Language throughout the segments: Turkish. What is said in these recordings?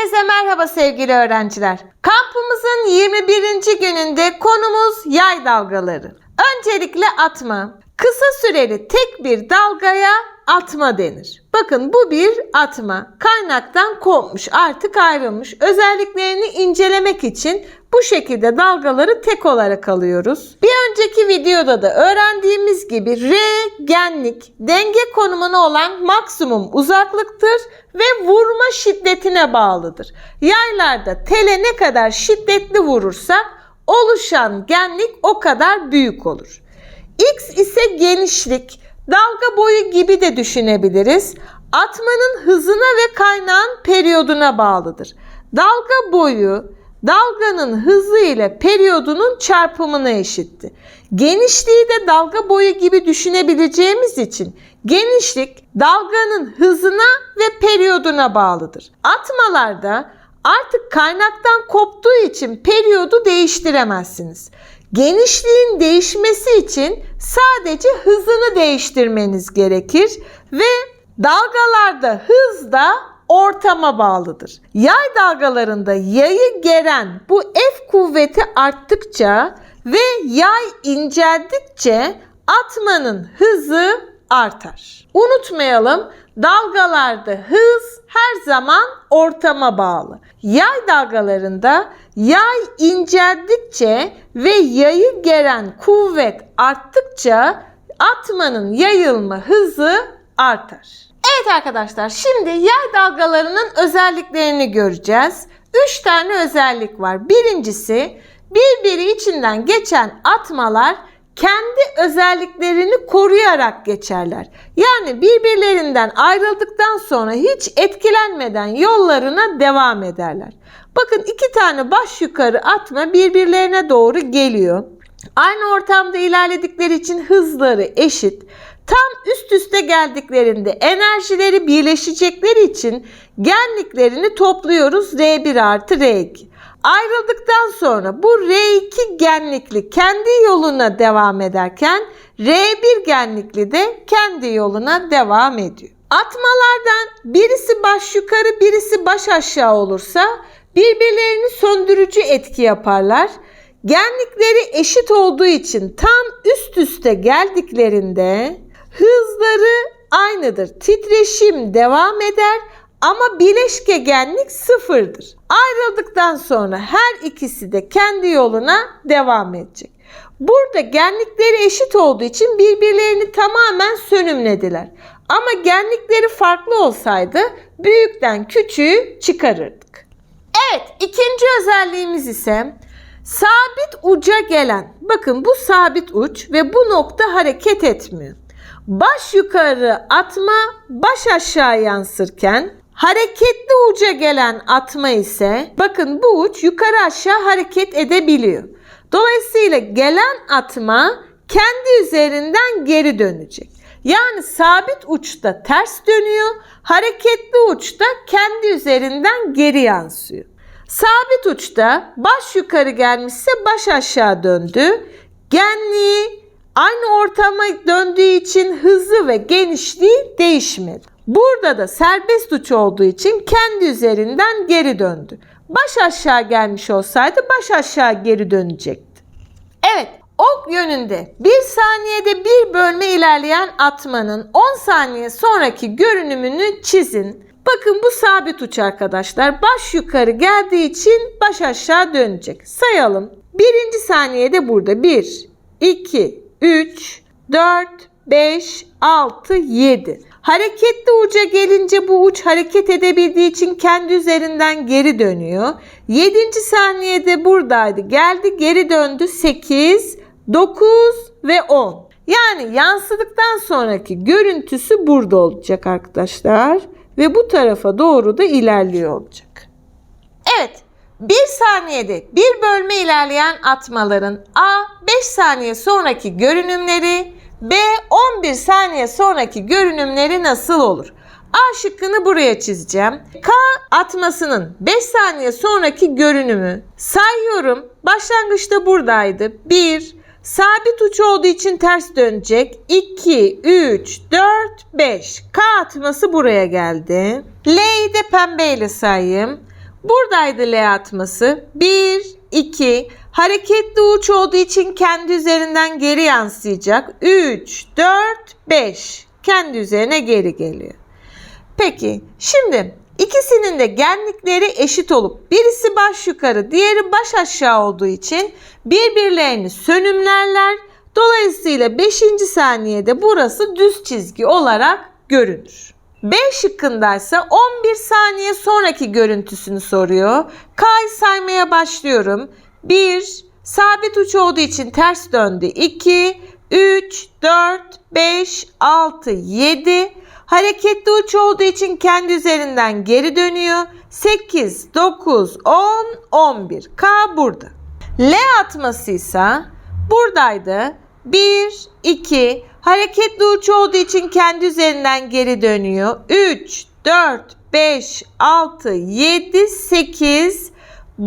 Herkese merhaba sevgili öğrenciler. Kampımızın 21. gününde konumuz yay dalgaları. Öncelikle atma. Kısa süreli tek bir dalgaya atma denir. Bakın bu bir atma. Kaynaktan kopmuş, artık ayrılmış. Özelliklerini incelemek için bu şekilde dalgaları tek olarak alıyoruz. Bir önceki videoda da öğrendiğimiz gibi R genlik denge konumuna olan maksimum uzaklıktır ve vurma şiddetine bağlıdır. Yaylarda tele ne kadar şiddetli vurursak oluşan genlik o kadar büyük olur. X ise genişlik, dalga boyu gibi de düşünebiliriz. Atmanın hızına ve kaynağın periyoduna bağlıdır. Dalga boyu dalganın hızı ile periyodunun çarpımına eşitti. Genişliği de dalga boyu gibi düşünebileceğimiz için genişlik dalganın hızına ve periyoduna bağlıdır. Atmalarda artık kaynaktan koptuğu için periyodu değiştiremezsiniz. Genişliğin değişmesi için sadece hızını değiştirmeniz gerekir ve dalgalarda hız da ortama bağlıdır. Yay dalgalarında yayı geren bu F kuvveti arttıkça ve yay inceldikçe atmanın hızı artar. Unutmayalım dalgalarda hız her zaman ortama bağlı. Yay dalgalarında yay inceldikçe ve yayı geren kuvvet arttıkça atmanın yayılma hızı artar. Evet arkadaşlar şimdi yay dalgalarının özelliklerini göreceğiz. 3 tane özellik var. Birincisi birbiri içinden geçen atmalar kendi özelliklerini koruyarak geçerler. Yani birbirlerinden ayrıldıktan sonra hiç etkilenmeden yollarına devam ederler. Bakın iki tane baş yukarı atma birbirlerine doğru geliyor. Aynı ortamda ilerledikleri için hızları eşit. Tam üst üste geldiklerinde enerjileri birleşecekleri için genliklerini topluyoruz R1 artı R2. Ayrıldıktan sonra bu R2 genlikli kendi yoluna devam ederken R1 genlikli de kendi yoluna devam ediyor. Atmalardan birisi baş yukarı birisi baş aşağı olursa birbirlerini söndürücü etki yaparlar. Genlikleri eşit olduğu için tam üst üste geldiklerinde hızları aynıdır. Titreşim devam eder ama bileşke genlik sıfırdır. Ayrıldıktan sonra her ikisi de kendi yoluna devam edecek. Burada genlikleri eşit olduğu için birbirlerini tamamen sönümlediler. Ama genlikleri farklı olsaydı büyükten küçüğü çıkarırdık. Evet ikinci özelliğimiz ise sabit uca gelen. Bakın bu sabit uç ve bu nokta hareket etmiyor. Baş yukarı atma baş aşağı yansırken hareketli uca gelen atma ise bakın bu uç yukarı aşağı hareket edebiliyor. Dolayısıyla gelen atma kendi üzerinden geri dönecek. Yani sabit uçta ters dönüyor, hareketli uçta kendi üzerinden geri yansıyor. Sabit uçta baş yukarı gelmişse baş aşağı döndü. Genliği aynı ortama döndüğü için hızı ve genişliği değişmedi. Burada da serbest uç olduğu için kendi üzerinden geri döndü. Baş aşağı gelmiş olsaydı baş aşağı geri dönecekti. Evet, ok yönünde 1 saniyede bir bölme ilerleyen atmanın 10 saniye sonraki görünümünü çizin. Bakın bu sabit uç arkadaşlar. Baş yukarı geldiği için baş aşağı dönecek. Sayalım. Birinci saniyede burada 1, 2, 3, 4, 5, 6, 7. Hareketli uca gelince bu uç hareket edebildiği için kendi üzerinden geri dönüyor. 7. saniyede buradaydı. Geldi geri döndü 8, 9 ve 10. Yani yansıdıktan sonraki görüntüsü burada olacak arkadaşlar. Ve bu tarafa doğru da ilerliyor olacak. Evet, 1 saniyede bir bölme ilerleyen atmaların A 5 saniye sonraki görünümleri, B 11 saniye sonraki görünümleri nasıl olur? A şıkkını buraya çizeceğim. K atmasının 5 saniye sonraki görünümü sayıyorum. Başlangıçta buradaydı. 1, sabit uç olduğu için ters dönecek. 2, 3, 4, 5. K atması buraya geldi. L'yi de pembeyle sayayım. Buradaydı L atması. 1, 2. Hareketli uç olduğu için kendi üzerinden geri yansıyacak. 3, 4, 5. Kendi üzerine geri geliyor. Peki şimdi ikisinin de genlikleri eşit olup birisi baş yukarı diğeri baş aşağı olduğu için birbirlerini sönümlerler. Dolayısıyla 5. saniyede burası düz çizgi olarak görünür. B şıkkındaysa 11 saniye sonraki görüntüsünü soruyor. K'yı saymaya başlıyorum. 1, sabit uç olduğu için ters döndü. 2, 3, 4, 5, 6, 7. Hareketli uç olduğu için kendi üzerinden geri dönüyor. 8, 9, 10, 11. K burada. L atmasıysa buradaydı. 1, 2. Hareketli uç olduğu için kendi üzerinden geri dönüyor. 3, 4, 5, 6, 7, 8,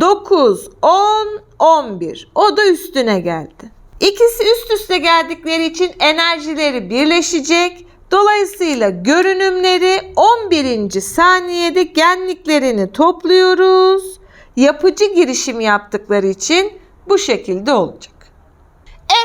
9, 10, 11. O da üstüne geldi. İkisi üst üste geldikleri için enerjileri birleşecek. Dolayısıyla görünümleri 11. saniyede genliklerini topluyoruz. Yapıcı girişim yaptıkları için bu şekilde olacak.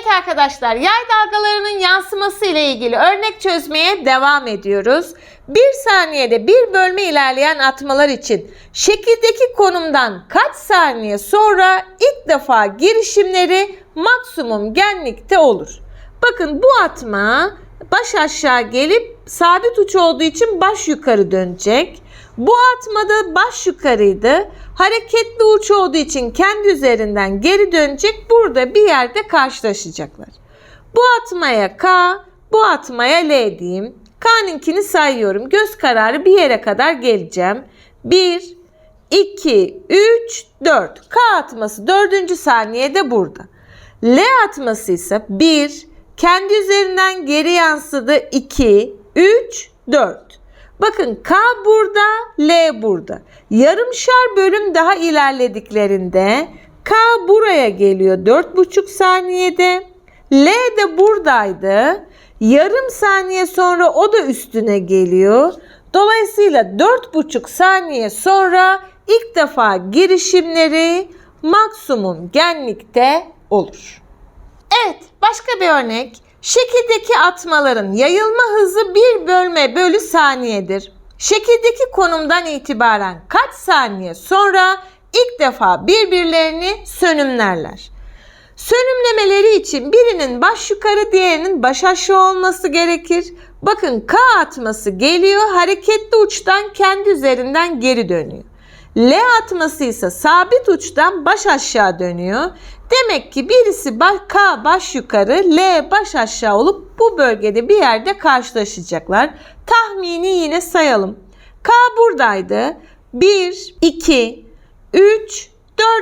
Evet arkadaşlar yay dalgalarının yansıması ile ilgili örnek çözmeye devam ediyoruz. Bir saniyede bir bölme ilerleyen atmalar için şekildeki konumdan kaç saniye sonra ilk defa girişimleri maksimum genlikte olur? Bakın bu atma baş aşağı gelip sabit uç olduğu için baş yukarı dönecek. Bu atmada baş yukarıydı. Hareketli uç olduğu için kendi üzerinden geri dönecek. Burada bir yerde karşılaşacaklar. Bu atmaya K, bu atmaya L diyeyim. K'ninkini sayıyorum. Göz kararı bir yere kadar geleceğim. 1, 2, 3, 4. K atması 4. saniyede burada. L atması ise 1, kendi üzerinden geri yansıdı 2, 3, 4. Bakın K burada, L burada. Yarımşar bölüm daha ilerlediklerinde K buraya geliyor 4,5 saniyede. L de buradaydı. Yarım saniye sonra o da üstüne geliyor. Dolayısıyla 4,5 saniye sonra ilk defa girişimleri maksimum genlikte olur. Evet, başka bir örnek. Şekildeki atmaların yayılma hızı bir bölme bölü saniyedir. Şekildeki konumdan itibaren kaç saniye sonra ilk defa birbirlerini sönümlerler? Sönümlemeleri için birinin baş yukarı diğerinin baş aşağı olması gerekir. Bakın K atması geliyor hareketli uçtan kendi üzerinden geri dönüyor. L atması ise sabit uçtan baş aşağı dönüyor. Demek ki birisi K baş yukarı, L baş aşağı olup bu bölgede bir yerde karşılaşacaklar. Tahmini yine sayalım. K buradaydı. 1, 2, 3,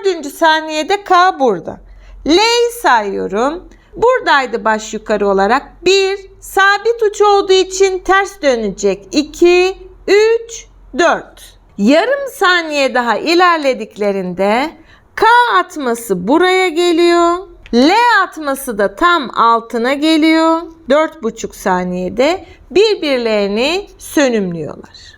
4. saniyede K burada. L'yi sayıyorum. Buradaydı baş yukarı olarak. 1, sabit uç olduğu için ters dönecek. 2, 3, 4. Yarım saniye daha ilerlediklerinde K atması buraya geliyor. L atması da tam altına geliyor. 4,5 saniyede birbirlerini sönümlüyorlar.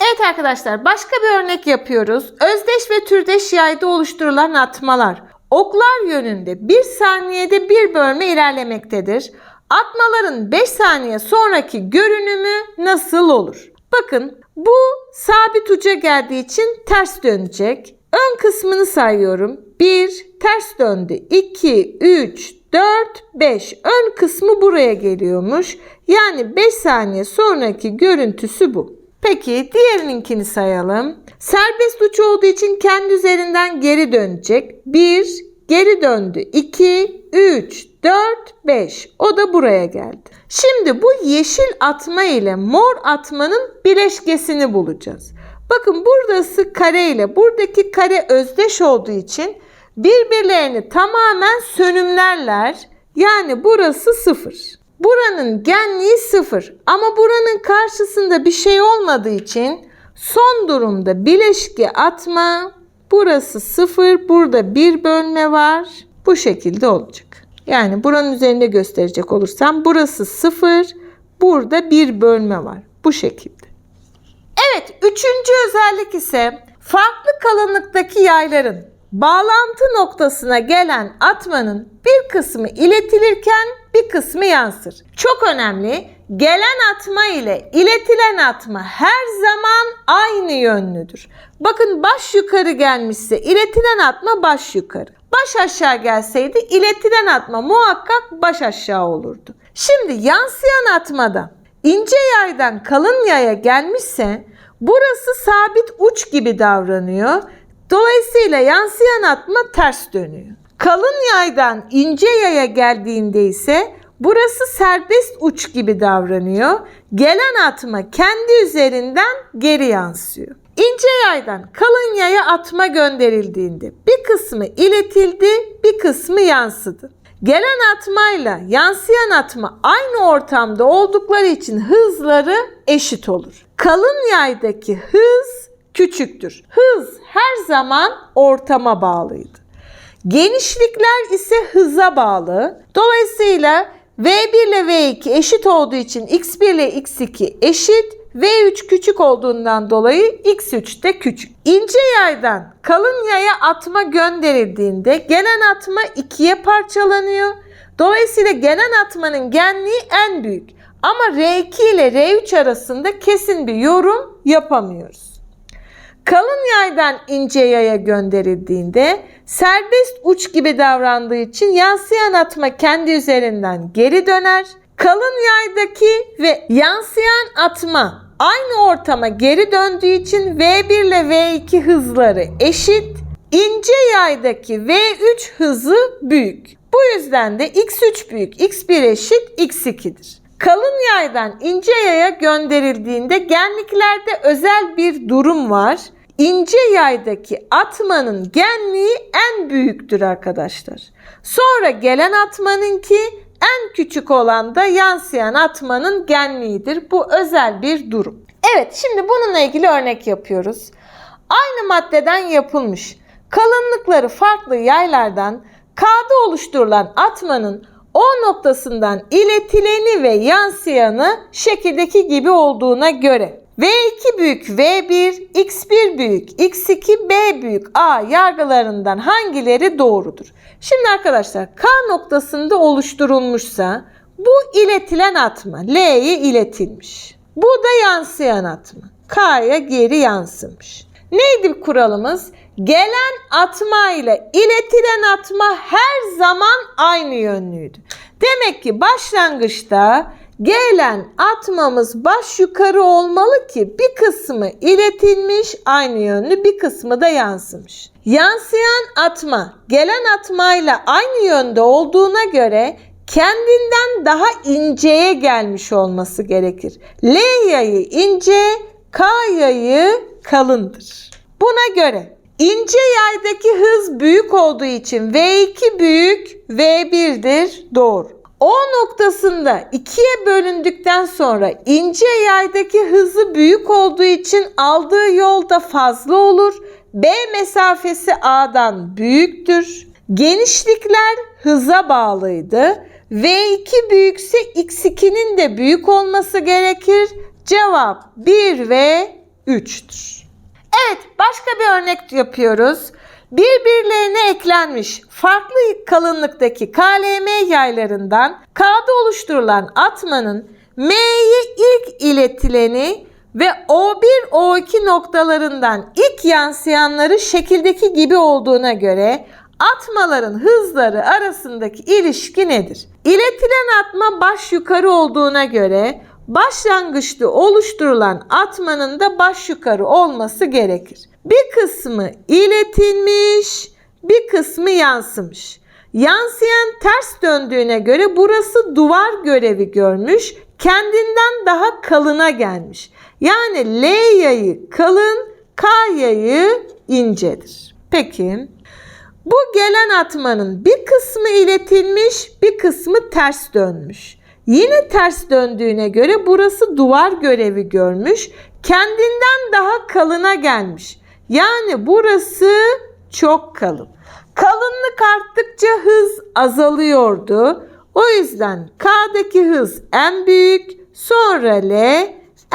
Evet arkadaşlar başka bir örnek yapıyoruz. Özdeş ve türdeş yayda oluşturulan atmalar. Oklar yönünde 1 saniyede bir bölme ilerlemektedir. Atmaların 5 saniye sonraki görünümü nasıl olur? Bakın bu sabit uca geldiği için ters dönecek. Ön kısmını sayıyorum. 1 ters döndü. 2, 3, 4, 5. Ön kısmı buraya geliyormuş. Yani 5 saniye sonraki görüntüsü bu. Peki diğerininkini sayalım. Serbest uç olduğu için kendi üzerinden geri dönecek. 1, geri döndü. 2, 3, 4, 5. O da buraya geldi. Şimdi bu yeşil atma ile mor atmanın bileşkesini bulacağız. Bakın burası kare ile buradaki kare özdeş olduğu için birbirlerini tamamen sönümlerler. Yani burası sıfır. Buranın genliği sıfır ama buranın karşısında bir şey olmadığı için son durumda bileşki atma burası sıfır burada bir bölme var bu şekilde olacak. Yani buranın üzerinde gösterecek olursam burası sıfır burada bir bölme var bu şekilde. Evet, üçüncü özellik ise farklı kalınlıktaki yayların bağlantı noktasına gelen atmanın bir kısmı iletilirken bir kısmı yansır. Çok önemli. Gelen atma ile iletilen atma her zaman aynı yönlüdür. Bakın baş yukarı gelmişse iletilen atma baş yukarı. Baş aşağı gelseydi iletilen atma muhakkak baş aşağı olurdu. Şimdi yansıyan atmada ince yaydan kalın yaya gelmişse burası sabit uç gibi davranıyor. Dolayısıyla yansıyan atma ters dönüyor. Kalın yaydan ince yaya geldiğinde ise burası serbest uç gibi davranıyor. Gelen atma kendi üzerinden geri yansıyor. İnce yaydan kalın yaya atma gönderildiğinde bir kısmı iletildi, bir kısmı yansıdı. Gelen atmayla yansıyan atma aynı ortamda oldukları için hızları eşit olur. Kalın yaydaki hız küçüktür. Hız her zaman ortama bağlıydı. Genişlikler ise hıza bağlı. Dolayısıyla V1 ile V2 eşit olduğu için X1 ile X2 eşit. V3 küçük olduğundan dolayı X3 de küçük. İnce yaydan kalın yaya atma gönderildiğinde gelen atma ikiye parçalanıyor. Dolayısıyla gelen atmanın genliği en büyük. Ama R2 ile R3 arasında kesin bir yorum yapamıyoruz. Kalın yaydan ince yaya gönderildiğinde serbest uç gibi davrandığı için yansıyan atma kendi üzerinden geri döner. Kalın yaydaki ve yansıyan atma aynı ortama geri döndüğü için V1 ile V2 hızları eşit. İnce yaydaki V3 hızı büyük. Bu yüzden de X3 büyük, X1 eşit X2'dir. Kalın yaydan ince yaya gönderildiğinde genliklerde özel bir durum var. İnce yaydaki atmanın genliği en büyüktür arkadaşlar. Sonra gelen atmanınki en küçük olan da yansıyan atmanın genliğidir. Bu özel bir durum. Evet şimdi bununla ilgili örnek yapıyoruz. Aynı maddeden yapılmış kalınlıkları farklı yaylardan K'da oluşturulan atmanın O noktasından iletileni ve yansıyanı şekildeki gibi olduğuna göre V2 büyük V1, X1 büyük X2, B büyük A yargılarından hangileri doğrudur? Şimdi arkadaşlar K noktasında oluşturulmuşsa bu iletilen atma L'ye iletilmiş. Bu da yansıyan atma. K'ya geri yansımış. Neydi kuralımız? Gelen atma ile iletilen atma her zaman aynı yönlüydü. Demek ki başlangıçta gelen atmamız baş yukarı olmalı ki bir kısmı iletilmiş aynı yönlü bir kısmı da yansımış. Yansıyan atma gelen atmayla aynı yönde olduğuna göre kendinden daha inceye gelmiş olması gerekir. L yayı ince, K yayı kalındır. Buna göre ince yaydaki hız büyük olduğu için V2 büyük, V1'dir. Doğru. O noktasında ikiye bölündükten sonra ince yaydaki hızı büyük olduğu için aldığı yol da fazla olur. B mesafesi A'dan büyüktür. Genişlikler hıza bağlıydı. V2 büyükse X2'nin de büyük olması gerekir. Cevap 1 ve 3'tür. Evet başka bir örnek yapıyoruz. Birbirlerine eklenmiş farklı kalınlıktaki KLM yaylarından K'da oluşturulan atmanın M'ye ilk iletileni ve O1-O2 noktalarından ilk yansıyanları şekildeki gibi olduğuna göre atmaların hızları arasındaki ilişki nedir? İletilen atma baş yukarı olduğuna göre başlangıçta oluşturulan atmanın da baş yukarı olması gerekir. Bir kısmı iletilmiş, bir kısmı yansımış. Yansıyan ters döndüğüne göre burası duvar görevi görmüş, kendinden daha kalına gelmiş. Yani L yayı kalın, K yayı incedir. Peki bu gelen atmanın bir kısmı iletilmiş, bir kısmı ters dönmüş. Yine ters döndüğüne göre burası duvar görevi görmüş, kendinden daha kalına gelmiş. Yani burası çok kalın. Kalınlık arttıkça hız azalıyordu. O yüzden K'daki hız en büyük, sonra L,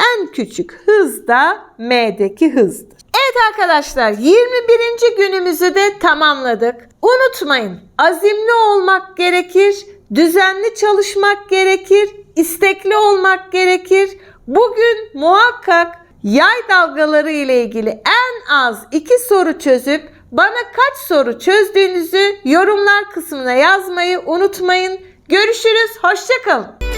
En küçük hız da M'deki hızdır. Evet arkadaşlar 21. günümüzü de tamamladık. Unutmayın azimli olmak gerekir, düzenli çalışmak gerekir, istekli olmak gerekir. Bugün muhakkak yay dalgaları ile ilgili en az iki soru çözüp bana kaç soru çözdüğünüzü yorumlar kısmına yazmayı unutmayın. Görüşürüz, hoşçakalın.